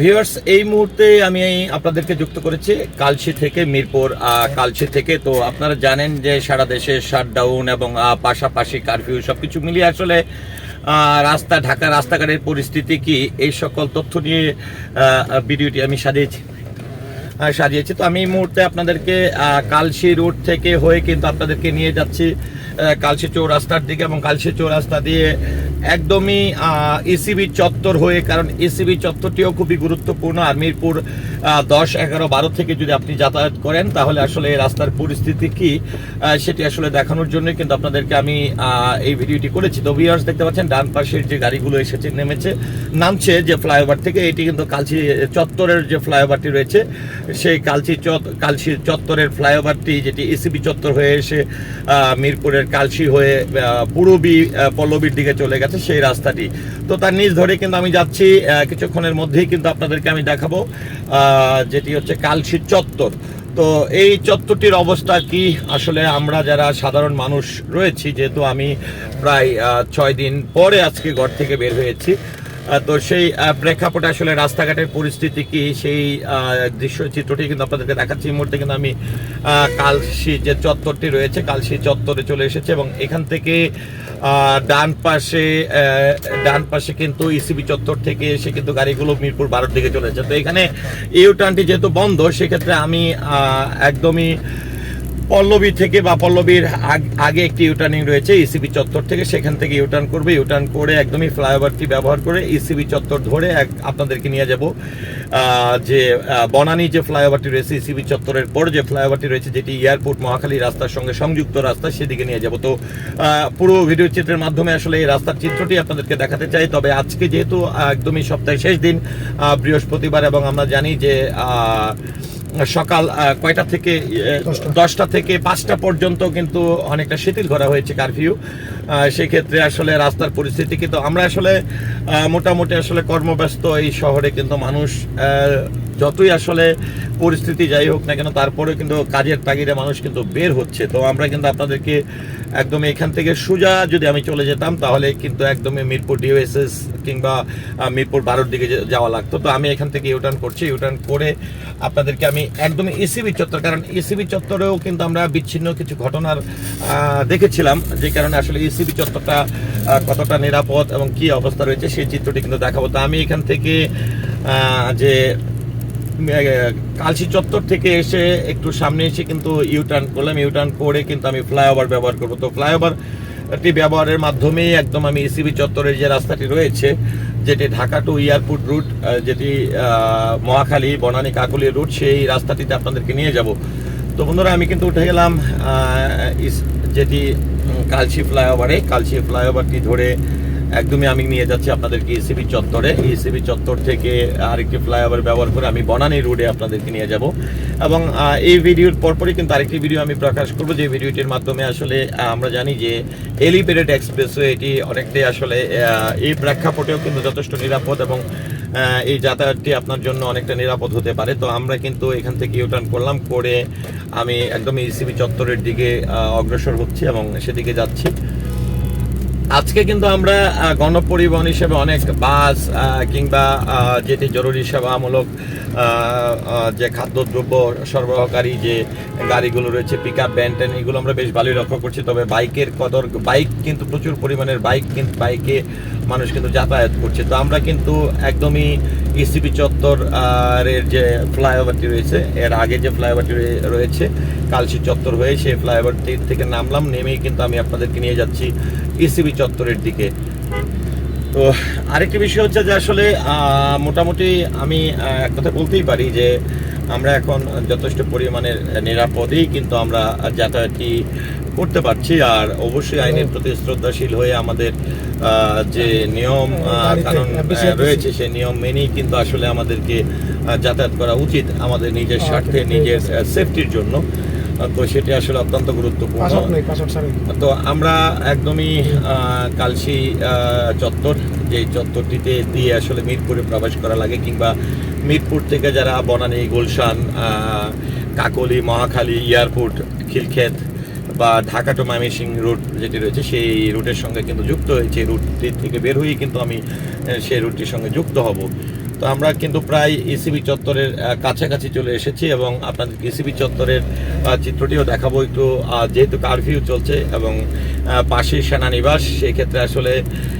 Viewers এই মুহূর্তে আমি আপনাদেরকে যুক্ত করেছি কালশি থেকে মিরপুর কালশি থেকে। তো আপনারা জানেন যে সারা দেশে শাটডাউন এবং পাশাপাশি কারফিউ সবকিছু মিলিয়ে আসলে রাস্তা, ঢাকা রাস্তাঘাটের পরিস্থিতি কি? এই সকল তথ্য নিয়ে ভিডিওটি আমি সাজিয়েছি। সাজিয়েছি। তো আমি এই মুহূর্তে আপনাদেরকে কালশি রোড থেকে হয়ে কিন্তু আপনাদেরকে নিয়ে যাচ্ছি কালশি চৌরাস্তার দিকে এবং কালশি চৌরাস্তা দিয়ে একদমই এসিবি চত্বর হয়ে, কারণ এসিবি চত্বরটিও খুবই গুরুত্বপূর্ণ। আর মিরপুর দশ, এগারো, বারো থেকে যদি আপনি যাতায়াত করেন, তাহলে আসলে রাস্তার পরিস্থিতি কি? সেটি আসলে দেখানোর জন্য কিন্তু আপনাদেরকে আমি এই ভিডিওটি করেছি। তো ভিউয়ার্স দেখতে পাচ্ছেন, ডান পাশের যে গাড়িগুলো এসেছে, নেমেছে, নামছে যে ফ্লাইওভার থেকে, এটি কিন্তু কালচি চত্বরের যে ফ্লাইওভারটি রয়েছে, সেই কালচি কালচি চত্বরের ফ্লাইওভারটি, যেটি এসিবি চত্বর হয়ে এসে মিরপুরের কালসি হয়ে পূরবী পল্লবীর দিকে চলে গেছে। সেই রাস্তাটি। তো তার নিচ ধরে কিন্তু আমি যাচ্ছি কিছুক্ষণের মধ্যেই কিন্তু আপনাদেরকে আমি দেখাবো যেটি হচ্ছে কালসি চত্বর। তো এই চত্বরটির অবস্থা কি? আসলে আমরা যারা সাধারণ মানুষ রয়েছি, যেহেতু আমি প্রায় ছয় দিন পরে আজকে ঘর থেকে বের হয়েছি তো সেই প্রেক্ষাপটে আসলে রাস্তাঘাটের পরিস্থিতি কি? সেই দৃশ্য চিত্রটি কিন্তু আপনাদেরকে দেখাচ্ছি। এই মুহূর্তে কিন্তু আমি কালশি যে চত্বরটি রয়েছে কালশি চত্বরে চলে এসেছে এবং এখান থেকে ডান পাশে ডান পাশে কিন্তু ইসিবি চত্বর থেকে এসে কিন্তু গাড়িগুলো মিরপুর বারোর দিকে চলে যাচ্ছে। তো এখানে ইউ টার্নটি যেহেতু বন্ধ, সেক্ষেত্রে আমি একদমই পল্লবী থেকে বা পল্লবীর আগ- একটি ইউটার্নিং রয়েছে ইসিবি চত্বর থেকে সেখান থেকে ইউটার্ন করবে। ইউটার্ন করে একদমই ফ্লাইওভারটি ব্যবহার করে ইসিবি চত্বর ধরে এক, আপনাদেরকে নিয়ে যাব। যে বনানী যে ফ্লাইওভারটি রয়েছে ইসিবি চত্বরের পর যে ফ্লাইওভারটি রয়েছে, যেটি এয়ারপোর্ট মহাখালী রাস্তার সঙ্গে সংযুক্ত রাস্তা, সেদিকে নিয়ে যাব। তো পুরো ভিডিও চিত্রের মাধ্যমে আসলে এই রাস্তার চিত্রটি আপনাদেরকে দেখাতে চাই। তবে আজকে যেহেতু একদমই সপ্তাহের শেষ দিন বৃহস্পতিবার এবং আমরা জানি যে সকাল কয়টা থেকে দশটা। থেকে পাঁচটা পর্যন্ত কিন্তু অনেকটা শিথিল করা হয়েছে কারফিউ সেক্ষেত্রে আসলে রাস্তার পরিস্থিতি কিন্তু আমরা আসলে মোটামুটি আসলে কর্মব্যস্ত এই শহরে কিন্তু মানুষ যতই আসলে পরিস্থিতি যাই হোক না কেন তারপরে কিন্তু কাজের তাগিদে মানুষ কিন্তু বের হচ্ছে। তো আমরা কিন্তু আপনাদেরকে একদম এখান থেকে সোজা যদি আমি চলে যেতাম, তাহলে কিন্তু একদমই মিরপুর ডিওএসএস কিংবা মিরপুর বারোর দিকে যাওয়া লাগতো। তো আমি এখান থেকে ইউটার্ন করছি। ইউটার্ন করে আপনাদেরকে আমি একদমই এসিবি চত্বর, কারণ এসিবি চত্বরেও কিন্তু আমরা বিচ্ছিন্ন কিছু ঘটনার দেখেছিলাম, যে কারণে আসলে এসিবি চত্বরটা কতটা নিরাপদ এবং কি অবস্থা রয়েছে, সেই চিত্রটি কিন্তু দেখাবো। তো আমি এখান থেকে যে কালসি চত্বর থেকে এসে একটু সামনে এসে কিন্তু ইউটার্ন করলাম। ইউটার্ন করে কিন্তু আমি ফ্লাইওভার ব্যবহার করব। তো ফ্লাইওভারটি ব্যবহারের মাধ্যমেই একদম আমি ইসিবি চত্বরের যে রাস্তাটি রয়েছে, যেটি ঢাকা টু এয়ারপোর্ট রুট যেটি মহাখালী, বনানী, কাকুলি রুট সেই রাস্তাটিতে আপনাদেরকে নিয়ে যাব। তো বন্ধুরা, আমি কিন্তু উঠে গেলাম যেটি কালসি ফ্লাইওভারে কালসি ফ্লাইওভারটি ধরে একদমই আমি নিয়ে যাচ্ছি আপনাদেরকে এসিবি চত্বরে। এসিবি চত্বর থেকে আরেকটি ফ্লাইওভার ব্যবহার করে আমি বনানী রোডে আপনাদেরকে নিয়ে যাব। এবং এই ভিডিওর পরপরই কিন্তু আরেকটি ভিডিও আমি প্রকাশ করব, যে ভিডিওটির মাধ্যমে আসলে আমরা জানি যে এলিভেটেড এক্সপ্রেসওয়ে এটি অনেকটাই আসলে এই প্রেক্ষাপটেও কিন্তু যথেষ্ট নিরাপদ এবং এই যাতায়াতটি আপনার জন্য অনেকটা নিরাপদ হতে পারে। তো আমরা কিন্তু এখান থেকে ইউটার্ন করলাম, করে আমি একদম ইসিবি চত্বরের দিকে অগ্রসর হচ্ছি এবং সেদিকে যাচ্ছি। আজকে কিন্তু আমরা গণপরিবহন হিসেবে অনেক বাস কিংবা যেটি জরুরি সেবামূলক যে খাদ্যদ্রব্য সরবরাহকারী যে গাড়িগুলো রয়েছে পিক আপ ব্যান ট্যান এগুলো আমরা বেশ ভালোই লক্ষ্য করছি। তবে বাইকের কদর, বাইক কিন্তু প্রচুর পরিমাণের বাইক কিন্তু বাইকে মানুষ কিন্তু যাতায়াত করছে। তো আমরা কিন্তু একদমই ইসিপি চত্বর এর যে ফ্লাইওভারটি রয়েছে, এর আগে যে ফ্লাইওভারটি রয়েছে কালশি চত্বর হয়ে সেই ফ্লাইওভারটি থেকে নামলাম, নেমেই কিন্তু আমি আপনাদেরকে নিয়ে যাচ্ছি ইসিবি চত্বরের দিকে। তো আরেকটি বিষয় হচ্ছে যে আসলে মোটামুটি আমি এক কথা বলতেই পারি যে আমরা এখন যথেষ্ট পরিমাণের নিরাপদেই কিন্তু আমরা যাতায়াতটি করতে পারছি। আর অবশ্যই আইনের প্রতি শ্রদ্ধাশীল হয়ে আমাদের যে নিয়ম কানুন রয়েছে সেই নিয়ম মেনেই কিন্তু আসলে আমাদেরকে যাতায়াত করা উচিত আমাদের নিজের স্বার্থে নিজের সেফটির জন্য। তো সেটি আসলে অত্যন্ত গুরুত্বপূর্ণ। তো আমরা একদমই আহ, চত্বর যে চত্বরটিতে দিয়ে আসলে মিরপুরে প্রবেশ করা লাগে, কিংবা মিরপুর থেকে যারা বনানী, গুলশান কাকলি, মহাখালী, এয়ারপোর্ট, খিলক্ষেত বা ঢাকা টু ময়মনসিংহ রুট যেটি রয়েছে, সেই রুটের সঙ্গে কিন্তু যুক্ত হয়েছে। রুটটি থেকে বের হয়েই কিন্তু আমি সেই রুটটির সঙ্গে যুক্ত হব। তো আমরা কিন্তু প্রায় ইসিবি চত্বরের কাছাকাছি চলে এসেছি এবং আপনাদের ইসিবি চত্বরের চিত্রটিও দেখাবো একটু যেহেতু কারফিউ চলছে এবং পাশে সেনানিবাস, সেক্ষেত্রে আসলে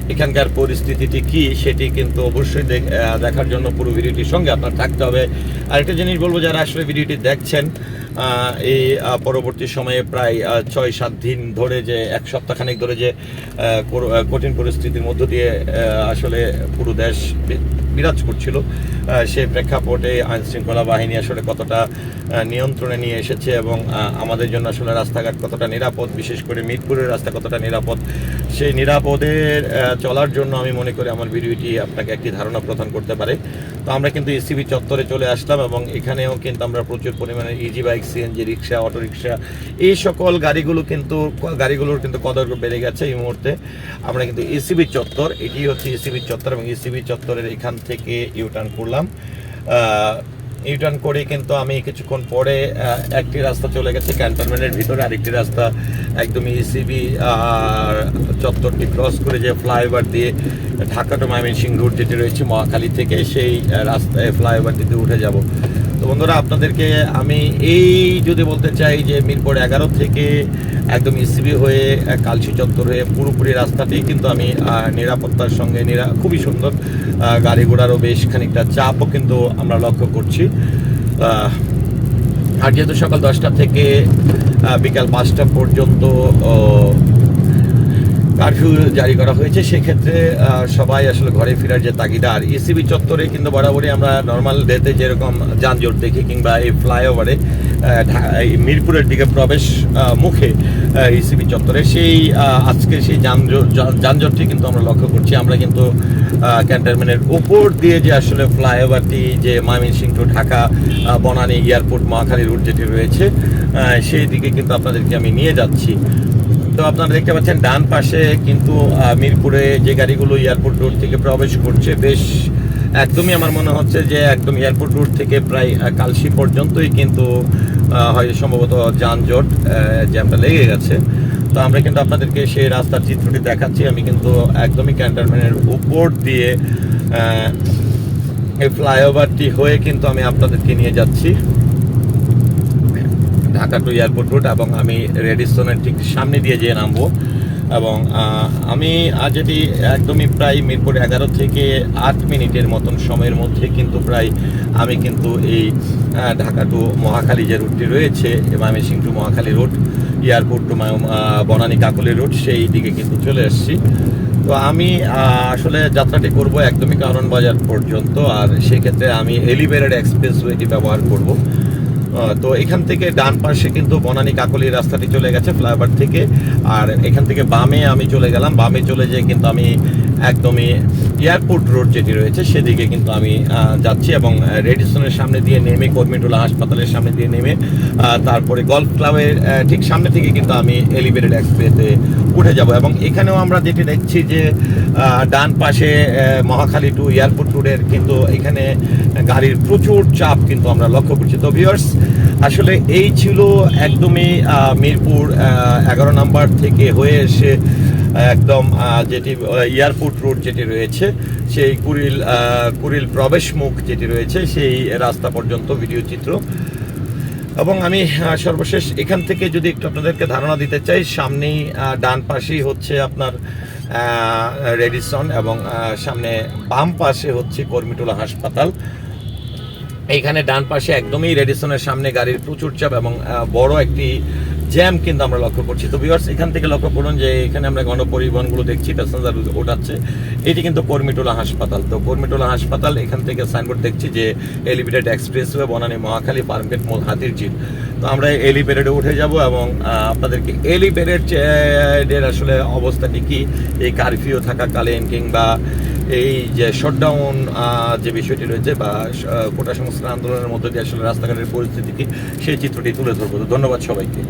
এখানকার পরিস্থিতিটি কি সেটি কিন্তু অবশ্যই দেখ- দেখার জন্য পুরো ভিডিওটির সঙ্গে আপনার থাকতে হবে। আরেকটা জিনিস বলব, যারা আসলে ভিডিওটি দেখছেন এই পরবর্তী সময়ে প্রায় ছয় সাত দিন ধরে যে, এক সপ্তাহখানেক ধরে যে কঠিন পরিস্থিতির মধ্য দিয়ে আসলে পুরো দেশ বিরাজ করছিল। সেই প্রেক্ষাপটে আইন শৃঙ্খলা বাহিনী আসলে কতটা নিয়ন্ত্রণে নিয়ে এসেছে এবং আমাদের জন্য আসলে রাস্তাঘাট কতটা নিরাপদ, বিশেষ করে মিরপুরের রাস্তা কতটা নিরাপদ সেই নিরাপদে চলার জন্য আমি মনে করি আমার ভিডিওটি আপনাকে একটি ধারণা প্রদান করতে পারে। তো আমরা কিন্তু ইসিবি চত্বরে চলে আসলাম এবং এখানেও কিন্তু আমরা প্রচুর পরিমাণে ইজি বাইক সিএনজি রিক্সা অটো রিক্সা এই সকল গাড়িগুলো কিন্তু, গাড়িগুলোর কিন্তু কদর বেড়ে গেছে এই মুহূর্তে। আমরা কিন্তু ইসিবি চত্বর, এটি হচ্ছে ইসিবি চত্বর এবং ইসিবি চত্বরের এখান থেকে ইউটার্ন করলাম। ইউটার্ন করে, কিন্তু আমি কিছুক্ষণ পরে একটি রাস্তা চলে গেছে, ক্যান্টনমেন্টের ভিতরে আরেকটি রাস্তা একদম ইসিবি আর চত্বরটি ক্রস করে যে ফ্লাইওভার দিয়ে ঢাকা টু ময়মনসিংহ রুট যেটি রয়েছে, মহাখালী থেকে সেই রাস্তায় ফ্লাইওভার দিতে উঠে যাব। তো বন্ধুরা, আপনাদেরকে আমি এই যদি বলতে চাই যে মিরপুর এগারো থেকে একদম ইসিবি হয়ে কালচি চত্বর হয়ে পুরোপুরি রাস্তাটি কিন্তু আমি নিরাপত্তার সঙ্গে নিরা, খুবই সুন্দর গাড়ি ঘোড়ারও বেশ খানিকটা চাপও কিন্তু আমরা লক্ষ্য করছি। আর যেহেতু সকাল দশটা থেকে বিকাল পাঁচটা পর্যন্ত কারফিউ জারি করা হয়েছে, সেক্ষেত্রে সবাই আসলে ঘরে ফেরার যে তাগিদা, আর ইসিবি চত্বরে কিন্তু বরাবরই আমরা নর্মাল ডেতে যেরকম যানজট দেখি, কিংবা এই ফ্লাইওভারে মিরপুরের দিকে প্রবেশ মুখে ইসিবি চত্বরে, সেই আজকে সেই যানজট যানজটটি কিন্তু আমরা লক্ষ্য করছি। আমরা কিন্তু ক্যান্টনমেন্টের উপর দিয়ে যে আসলে ফ্লাইওভারটি যে Mymensingh to Dhaka Banani airport, Mohakhali route যেটি রয়েছে সেই দিকে কিন্তু আপনাদেরকে আমি নিয়ে যাচ্ছি। তো আপনারা দেখতে পাচ্ছেন ডান পাশে কিন্তু মিরপুরে যে গাড়িগুলো এয়ারপোর্ট রোড থেকে প্রবেশ করছে, বেশ একদমই আমার মনে হচ্ছে যে একদম এয়ারপোর্ট রোড থেকে প্রায় কালশি পর্যন্তই কিন্তু হয় সম্ভবত যানজট জ্যামটা লেগে গেছে। তো আমরা কিন্তু আপনাদেরকে সেই রাস্তার চিত্রটি দেখাচ্ছি। আমি কিন্তু একদমই ক্যান্টনমেন্টের উপর দিয়ে এই ফ্লাইওভারটি হয়ে কিন্তু আমি আপনাদেরকে নিয়ে যাচ্ছি। ঢাকা টু এয়ারপোর্ট রুট এবং আমি রেডিসনের ঠিক সামনে দিয়ে যেয়ে নামবো। এবং আমি আজ যেটি একদমই প্রায় মিরপুর এগারো থেকে আট মিনিটের মতন সময়ের মধ্যে কিন্তু প্রায় আমি কিন্তু এই ঢাকা টু মহাখালী যে রুটটি রয়েছে Mymensingh to Mohakhali route airport to Banani Kakoli route সেই দিকে কিন্তু চলে এসেছি। তো আমি আসলে যাত্রাটি করব একদমই কারণ বাজার পর্যন্ত, আর সেক্ষেত্রে আমি এলিভেটেড এক্সপ্রেসওয়েটি ব্যবহার করব। তো এখান থেকে ডান পাশে কিন্তু বনানী কাকলি রাস্তাটি চলে গেছে, ফ্লাইওভার থেকে। আর এখান থেকে বামে আমি চলে গেলাম। বামে চলে যেয়ে কিন্তু আমি একদমই এয়ারপোর্ট রোড যেটি রয়েছে, সেদিকে কিন্তু আমি যাচ্ছি এবং রেডিসনের সামনে দিয়ে নেমে কর্মিটুলা হাসপাতালের সামনে দিয়ে নেমে তারপরে গল্ফ ক্লাবের ঠিক সামনে থেকে কিন্তু আমি এলিভেটেড এক্সপ্রেসে উঠে যাব এবং এখানেও আমরা যেটি দেখছি যে ডান পাশে মহাখালী টু এয়ারপোর্ট রোডের কিন্তু এখানে গাড়ির প্রচুর চাপ কিন্তু আমরা লক্ষ্য করছি। তো ভিউয়ার্স, আসলে এই ছিল একদমই মিরপুর এগারো নাম্বার থেকে হয়ে এসে একদম যেটি এয়ারপোর্ট রোড যেটি রয়েছে, সেই কুড়িল কুড়িল প্রবেশ মুখ যেটি রয়েছে, সেই রাস্তা পর্যন্ত ভিডিও চিত্র। এবং আমি সর্বশেষ এখান থেকে যদি একটু আপনাদেরকে ধারণা দিতে চাই, সামনেই ডান পাশেই হচ্ছে আপনার রেডিসন এবং সামনে বাম পাশে হচ্ছে কর্মিটোলা হাসপাতাল। এইখানে ডান পাশে একদমই রেডিসনের সামনে গাড়ির প্রচুর চাপ এবং বড় একটি জ্যাম কিন্তু আমরা লক্ষ্য করছি। তো ভিউয়ার্স এখান থেকে লক্ষ্য করুন যে এখানে আমরা গণপরিবহনগুলো দেখছি প্যাসেঞ্জার ওঠাচ্ছে। এটি কিন্তু কর্মিটোলা হাসপাতাল। তো কর্মিটোলা হাসপাতাল, এখান থেকে সাইনবোর্ড দেখছি যে এলিভেটেড এক্সপ্রেসওয়ে বনানী মহাখালী ফার্মগেট মোল হাতির ঝিল। তো আমরা এলিভেটেডে উঠে যাব এবং আপনাদেরকে এলিভেটেড আসলে অবস্থাটি কি এই কারফিউ থাকাকালীন কিংবা এই যে শটডাউন যে বিষয়টি রয়েছে বা কোটা সংস্কার আন্দোলনের মধ্যে দিয়ে আসলে রাস্তাঘাটের পরিস্থিতি কি, সেই চিত্রটি তুলে ধরবো। তো ধন্যবাদ সবাইকে।